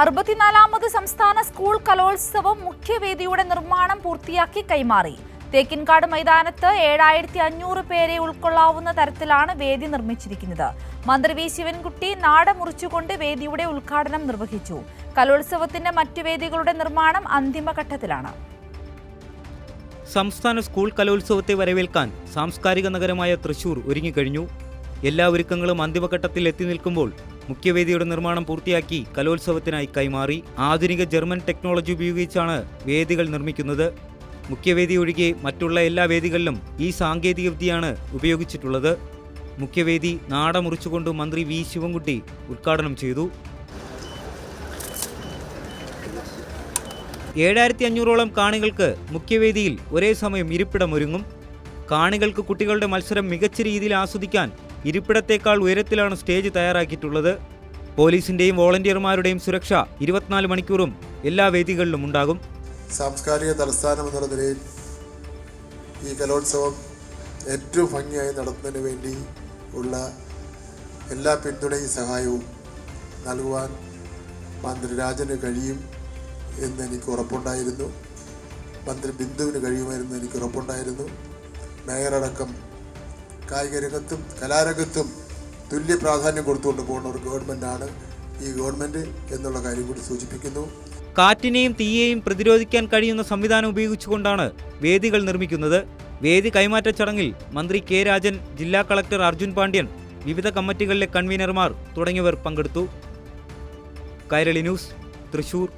അറുപത്തിനാലാമത് സംസ്ഥാന സ്കൂൾ കലോത്സവം മുഖ്യവേദിയുടെ നിർമ്മാണം പൂർത്തിയാക്കി കൈമാറി. തേക്കിൻകാട് മൈതാനത്ത് ഏഴായിരത്തി അഞ്ഞൂറ് പേരെ ഉൾക്കൊള്ളാവുന്ന തരത്തിലാണ് വേദി നിർമ്മിച്ചിരിക്കുന്നത്. മന്ത്രി വി. ശിവൻകുട്ടി നാട മുറിച്ചുകൊണ്ട് വേദിയുടെ ഉദ്ഘാടനം നിർവഹിച്ചു. കലോത്സവത്തിന്റെ മറ്റു വേദികളുടെ നിർമ്മാണം അന്തിമഘട്ടത്തിലാണ്. സംസ്ഥാന സ്കൂൾ കലോത്സവത്തെ വരവേൽക്കാൻ സാംസ്കാരിക നഗരമായ തൃശൂർ ഒരുങ്ങിക്കഴിഞ്ഞു. എല്ലാ ഒരുക്കങ്ങളും അന്തിമഘട്ടത്തിൽ എത്തി നിൽക്കുമ്പോൾ മുഖ്യവേദിയുടെ നിർമ്മാണം പൂർത്തിയാക്കി കലോത്സവത്തിനായി കൈമാറി. ആധുനിക ജർമ്മൻ ടെക്നോളജി ഉപയോഗിച്ചാണ് വേദികൾ നിർമ്മിക്കുന്നത്. മുഖ്യവേദി ഒഴികെ മറ്റുള്ള എല്ലാ വേദികളിലും ഈ സാങ്കേതികവിദ്യയാണ് ഉപയോഗിച്ചിട്ടുള്ളത്. മുഖ്യവേദി നാട മുറിച്ചുകൊണ്ട് മന്ത്രി വി. ശിവൻകുട്ടി ഉദ്ഘാടനം ചെയ്തു. ഏഴായിരത്തി അഞ്ഞൂറോളം കാണികൾക്ക് മുഖ്യവേദിയിൽ ഒരേ സമയം ഇരിപ്പിടമൊരുങ്ങും. കാണികൾക്ക് കുട്ടികളുടെ മത്സരം മികച്ച രീതിയിൽ ആസ്വദിക്കാൻ ഇരിപ്പിടത്തേക്കാൾ ഉയരത്തിലാണ് സ്റ്റേജ് തയ്യാറാക്കിയിട്ടുള്ളത്. പോലീസിന്റെയും വോളണ്ടിയർമാരുടെയും സുരക്ഷ ഇരുപത്തിനാല് മണിക്കൂറും എല്ലാ വേദികളിലും ഉണ്ടാകും. സാംസ്കാരിക തലസ്ഥാനം എന്നുള്ള നിലയിൽ ഈ കലോത്സവം ഏറ്റവും ഭംഗിയായി നടത്തുന്നതിന് വേണ്ടി ഉള്ള എല്ലാ പിന്തുണയും സഹായവും നൽകുവാൻ മന്ത്രി രാജന് കഴിയും എന്ന് എനിക്ക് ഉറപ്പുണ്ടായിരുന്നു. മന്ത്രി ബിന്ദുവിന് കഴിയുമായിരുന്നു എനിക്ക് ഉറപ്പുണ്ടായിരുന്നു. മേയറടക്കം കായിക രംഗത്തും കലാരംഗത്തും തുല്യ പ്രാധാന്യം കൊടുത്തുകൊണ്ട് പോകുന്ന ഒരു ഗവൺമെന്റാണ് ഈ ഗവൺമെന്റ് എന്നുള്ള കാര്യം കൂടി സൂചിപ്പിക്കുന്നു. കാറ്റിനെയും തീയെയും പ്രതിരോധിക്കാൻ കഴിയുന്ന സംവിധാനം ഉപയോഗിച്ചുകൊണ്ടാണ് വേദികൾ നിർമ്മിക്കുന്നത്. വേദി കൈമാറ്റ ചടങ്ങിൽ മന്ത്രി കെ രാജൻ ജില്ലാ കളക്ടർ അർജുൻ പാണ്ഡ്യൻ വിവിധ കമ്മിറ്റികളിലെ കൺവീനർമാർ തുടങ്ങിയവർ പങ്കെടുത്തു. കൈരളി ന്യൂസ് തൃശൂർ.